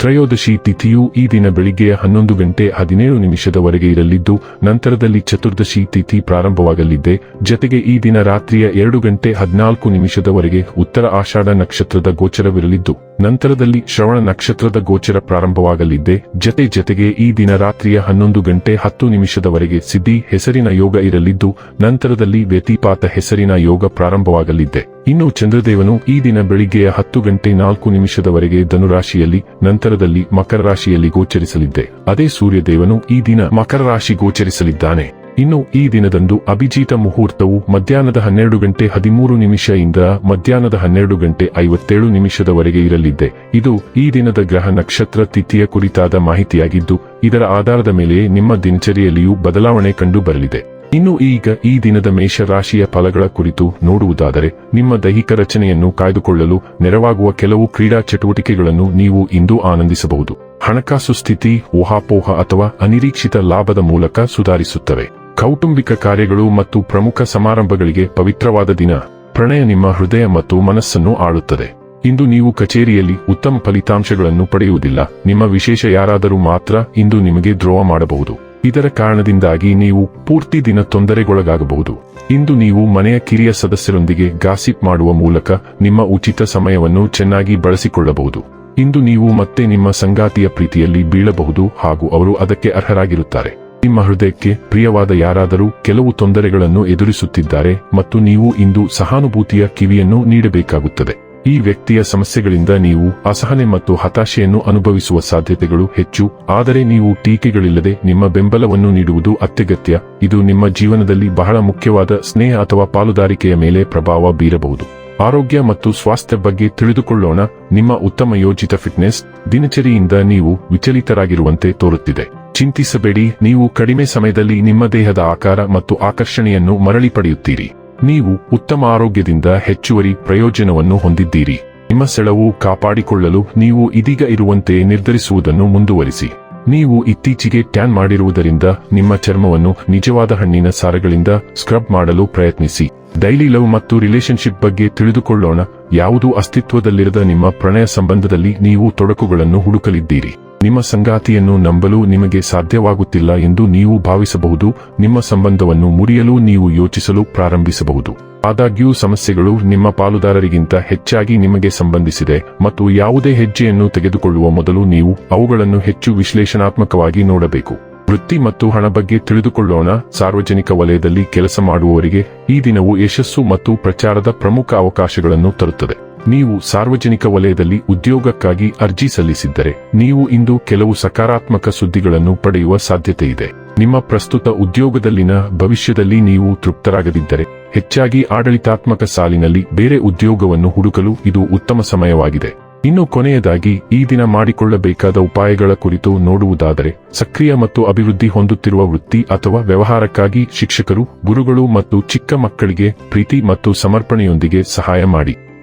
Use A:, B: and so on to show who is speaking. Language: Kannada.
A: ತ್ರಯೋದಶಿ ತಿಥಿಯು ಈ ದಿನ ಬೆಳಿಗ್ಗೆ ಹನ್ನೊಂದು ಗಂಟೆ ಹದಿನೇಳು ನಿಮಿಷದವರೆಗೆ ಇರಲಿದ್ದು, ನಂತರದಲ್ಲಿ ಚತುರ್ದಶಿ ತಿಥಿ ಪ್ರಾರಂಭವಾಗಲಿದೆ. ಜತೆಗೆ ಈ ದಿನ ರಾತ್ರಿಯ ಎರಡು ಗಂಟೆ ಹದಿನಾಲ್ಕು ನಿಮಿಷದವರೆಗೆ ಉತ್ತರ ಆಷಾಢ ನಕ್ಷತ್ರದ ಗೋಚರವಿರಲಿದ್ದು, ನಂತರದಲ್ಲಿ ಶ್ರವಣ ನಕ್ಷತ್ರದ ಗೋಚರ ಪ್ರಾರಂಭವಾಗಲಿದೆ. ಜತೆ ಜತೆಗೆ ಈ ದಿನ ರಾತ್ರಿಯ ಹನ್ನೊಂದು ಗಂಟೆ ಹತ್ತು ನಿಮಿಷದವರೆಗೆ ಸಿದ್ಧಿ ಹೆಸರಿನ ಯೋಗ ಇರಲಿದ್ದು, ನಂತರದಲ್ಲಿ ವ್ಯತಿಪಾತ ಹೆಸರಿನ ಯೋಗ ಪ್ರಾರಂಭವಾಗಲಿದೆ. ಇನ್ನು ಚಂದ್ರದೇವನು ಈ ದಿನ ಬೆಳಿಗ್ಗೆಯ ಹತ್ತು ಗಂಟೆ ನಾಲ್ಕು ನಿಮಿಷದವರೆಗೆ ಧನುರಾಶಿಯಲ್ಲಿ, ನಂತರದಲ್ಲಿ ಮಕರ ರಾಶಿಯಲ್ಲಿ ಗೋಚರಿಸಲಿದ್ದೆ. ಅದೇ ಸೂರ್ಯದೇವನು ಈ ದಿನ ಮಕರ ರಾಶಿ ಗೋಚರಿಸಲಿದ್ದಾನೆ. ಇನ್ನು ಈ ದಿನದಂದು ಅಭಿಜಿತ ಮುಹೂರ್ತವು ಮಧ್ಯಾಹ್ನದ ಹನ್ನೆರಡು ಗಂಟೆ ಹದಿಮೂರು ನಿಮಿಷದಿಂದ ಮಧ್ಯಾಹ್ನದ ಹನ್ನೆರಡು ಗಂಟೆ ಐವತ್ತೇಳು ನಿಮಿಷದವರೆಗೆ ಇರಲಿದ್ದೆ. ಇದು ಈ ದಿನದ ಗ್ರಹ ನಕ್ಷತ್ರ ತಿಥಿಯ ಕುರಿತಾದ ಮಾಹಿತಿಯಾಗಿದ್ದು, ಇದರ ಆಧಾರದ ಮೇಲೆ ನಿಮ್ಮ ದಿನಚರಿಯಲ್ಲಿಯೂ ಬದಲಾವಣೆ ಕಂಡು ಬರಲಿದೆ. ಇನ್ನು ಈಗ ಈ ದಿನದ ಮೇಷರಾಶಿಯ ಫಲಗಳ ಕುರಿತು ನೋಡುವುದಾದರೆ, ನಿಮ್ಮ ದೈಹಿಕ ರಚನೆಯನ್ನು ಕಾಯ್ದುಕೊಳ್ಳಲು ನೆರವಾಗುವ ಕೆಲವು ಕ್ರೀಡಾ ಚಟುವಟಿಕೆಗಳನ್ನು ನೀವು ಇಂದು ಆನಂದಿಸಬಹುದು. ಹಣಕಾಸು ಸ್ಥಿತಿ, ಊಹಾಪೋಹ ಅಥವಾ ಅನಿರೀಕ್ಷಿತ ಲಾಭದ ಮೂಲಕ ಸುಧಾರಿಸುತ್ತವೆ. ಕೌಟುಂಬಿಕ ಕಾರ್ಯಗಳು ಮತ್ತು ಪ್ರಮುಖ ಸಮಾರಂಭಗಳಿಗೆ ಪವಿತ್ರವಾದ ದಿನ. ಪ್ರಣಯ ನಿಮ್ಮ ಹೃದಯ ಮತ್ತು ಮನಸ್ಸನ್ನು ಆಳುತ್ತದೆ. ಇಂದು ನೀವು ಕಚೇರಿಯಲ್ಲಿ ಉತ್ತಮ ಫಲಿತಾಂಶಗಳನ್ನು ಪಡೆಯುವುದಿಲ್ಲ. ನಿಮ್ಮ ವಿಶೇಷ ಯಾರಾದರೂ ಮಾತ್ರ ಇಂದು ನಿಮಗೆ ದ್ರೋಹ ಮಾಡಬಹುದು. ಇದರ ಕಾರಣದಿಂದಾಗಿ ನೀವು ಪೂರ್ತಿ ದಿನ ತೊಂದರೆಗೊಳಗಾಗಬಹುದು. ಇಂದು ನೀವು ಮನೆಯ ಕಿರಿಯ ಸದಸ್ಯರೊಂದಿಗೆ ಗಾಸಿಪ್ ಮಾಡುವ ಮೂಲಕ ನಿಮ್ಮ ಉಚಿತ ಸಮಯವನ್ನು ಚೆನ್ನಾಗಿ ಬಳಸಿಕೊಳ್ಳಬಹುದು. ಇಂದು ನೀವು ಮತ್ತೆ ನಿಮ್ಮ ಸಂಗಾತಿಯ ಪ್ರೀತಿಯಲ್ಲಿ ಬೀಳಬಹುದು ಹಾಗೂ ಅವರು ಅದಕ್ಕೆ ಅರ್ಹರಾಗಿರುತ್ತಾರೆ. ನಿಮ್ಮ ಹೃದಯಕ್ಕೆ ಪ್ರಿಯವಾದ ಯಾರಾದರೂ ಕೆಲವು ತೊಂದರೆಗಳನ್ನು ಎದುರಿಸುತ್ತಿದ್ದಾರೆ ಮತ್ತು ನೀವು ಇಂದು ಸಹಾನುಭೂತಿಯ ಕಿವಿಯನ್ನು ನೀಡಬೇಕಾಗುತ್ತದೆ. ಈ ವ್ಯಕ್ತಿಯ ಸಮಸ್ಯೆಗಳಿಂದ ನೀವು ಅಸಹನೆ ಮತ್ತು ಹತಾಶೆಯನ್ನು ಅನುಭವಿಸುವ ಸಾಧ್ಯತೆಗಳು ಹೆಚ್ಚು, ಆದರೆ ನೀವು ಟೀಕೆಗಳಿಲ್ಲದೆ ನಿಮ್ಮ ಬೆಂಬಲವನ್ನು ನೀಡುವುದು ಅತ್ಯಗತ್ಯ. ಇದು ನಿಮ್ಮ ಜೀವನದಲ್ಲಿ ಬಹಳ ಮುಖ್ಯವಾದ ಸ್ನೇಹ ಅಥವಾ ಪಾಲುದಾರಿಕೆಯ ಮೇಲೆ ಪ್ರಭಾವ ಬೀರಬಹುದು. ಆರೋಗ್ಯ ಮತ್ತು ಸ್ವಾಸ್ಥ್ಯ ಬಗ್ಗೆ ತಿಳಿದುಕೊಳ್ಳೋಣ. ನಿಮ್ಮ ಉತ್ತಮ ಯೋಜಿತ ಫಿಟ್ನೆಸ್ ದಿನಚರಿಯಿಂದ ನೀವು ವಿಚಲಿತರಾಗಿರುವಂತೆ ತೋರುತ್ತಿದೆ. ಚಿಂತಿಸಬೇಡಿ, ನೀವು ಕಡಿಮೆ ಸಮಯದಲ್ಲಿ ನಿಮ್ಮ ದೇಹದ ಆಕಾರ ಮತ್ತು ಆಕರ್ಷಣೆಯನ್ನು ಮರಳಿ ಪಡೆಯುತ್ತೀರಿ. ನೀವು ಉತ್ತಮ ಆರೋಗ್ಯದಿಂದ ಹೆಚ್ಚುವರಿ ಪ್ರಯೋಜನವನ್ನು ಹೊಂದಿದ್ದೀರಿ. ನಿಮ್ಮ ಸೆಳವು ಕಾಪಾಡಿಕೊಳ್ಳಲು ನೀವು ಇದೀಗ ಇರುವಂತೆ ನಿರ್ಧರಿಸುವುದನ್ನು ಮುಂದುವರಿಸಿ. ನೀವು ಇತ್ತೀಚೆಗೆ ಟ್ಯಾನ್ ಮಾಡಿರುವುದರಿಂದ ನಿಮ್ಮ ಚರ್ಮವನ್ನು ನಿಜವಾದ ಹಣ್ಣಿನ ಸಾರಗಳಿಂದ ಸ್ಕ್ರಬ್ ಮಾಡಲು ಪ್ರಯತ್ನಿಸಿ. ಡೈಲಿ ಲವ್ ಮತ್ತು ರಿಲೇಶನ್ಶಿಪ್ ಬಗ್ಗೆ ತಿಳಿದುಕೊಳ್ಳೋಣ. ಯಾವುದು ಅಸ್ತಿತ್ವದಲ್ಲಿರದ ನಿಮ್ಮ ಪ್ರಣಯ ಸಂಬಂಧದಲ್ಲಿ ನೀವು ತೊಡಕುಗಳನ್ನು ಹುಡುಕಲಿದ್ದೀರಿ. ನಿಮ್ಮ ಸಂಗಾತಿಯನ್ನು ನಂಬಲು ನಿಮಗೆ ಸಾಧ್ಯವಾಗುತ್ತಿಲ್ಲ ಎಂದು ನೀವು ಭಾವಿಸಬಹುದು, ನಿಮ್ಮ ಸಂಬಂಧವನ್ನು ಮುರಿಯಲು ನೀವು ಯೋಚಿಸಲು ಪ್ರಾರಂಭಿಸಬಹುದು. ಆದಾಗ್ಯೂ ಸಮಸ್ಯೆಗಳು ನಿಮ್ಮ ಪಾಲುದಾರರಿಗಿಂತ ಹೆಚ್ಚಾಗಿ ನಿಮಗೆ ಸಂಬಂಧಿಸಿದೆ ಮತ್ತು ಯಾವುದೇ ಹೆಜ್ಜೆಯನ್ನು ತೆಗೆದುಕೊಳ್ಳುವ ಮೊದಲು ನೀವು ಅವುಗಳನ್ನು ಹೆಚ್ಚು ವಿಶ್ಲೇಷಣಾತ್ಮಕವಾಗಿ ನೋಡಬೇಕು. ವೃತ್ತಿ ಮತ್ತು ಹಣ ಬಗ್ಗೆ ತಿಳಿದುಕೊಳ್ಳೋಣ. ಸಾರ್ವಜನಿಕ ವಲಯದಲ್ಲಿ ಕೆಲಸ ಮಾಡುವವರಿಗೆ ಈ ದಿನವು ಯಶಸ್ಸು ಮತ್ತು ಪ್ರಚಾರದ ಪ್ರಮುಖ ಅವಕಾಶಗಳನ್ನು ತರುತ್ತದೆ. ನೀವು ಸಾರ್ವಜನಿಕ ವಲಯದಲ್ಲಿ ಉದ್ಯೋಗಕ್ಕಾಗಿ ಅರ್ಜಿ ಸಲ್ಲಿಸಿದ್ದರೆ, ನೀವು ಇಂದು ಕೆಲವು ಸಕಾರಾತ್ಮಕ ಸುದ್ದಿಗಳನ್ನು ಪಡೆಯುವ ಸಾಧ್ಯತೆ ಇದೆ. ನಿಮ್ಮ ಪ್ರಸ್ತುತ ಉದ್ಯೋಗದಲ್ಲಿನ ಭವಿಷ್ಯದಲ್ಲಿ ನೀವು ತೃಪ್ತರಾಗದಿದ್ದರೆ, ಹೆಚ್ಚಾಗಿ ಆಡಳಿತಾತ್ಮಕ ಸಾಲಿನಲ್ಲಿ ಬೇರೆ ಉದ್ಯೋಗವನ್ನು ಹುಡುಕಲು ಇದು ಉತ್ತಮ ಸಮಯವಾಗಿದೆ. ಇನ್ನು ಕೊನೆಯದಾಗಿ, ಈ ದಿನ ಮಾಡಿಕೊಳ್ಳಬೇಕಾದ ಉಪಾಯಗಳ ಕುರಿತು ನೋಡುವುದಾದರೆ, ಸಕ್ರಿಯ ಮತ್ತು ಅಭಿವೃದ್ಧಿ ಹೊಂದುತ್ತಿರುವ ವೃತ್ತಿ ಅಥವಾ ವ್ಯವಹಾರಕ್ಕಾಗಿ ಶಿಕ್ಷಕರು, ಗುರುಗಳು ಮತ್ತು ಚಿಕ್ಕ ಮಕ್ಕಳಿಗೆ ಪ್ರೀತಿ ಮತ್ತು ಸಮರ್ಪಣೆಯೊಂದಿಗೆ ಸಹಾಯ ಮಾಡಿ.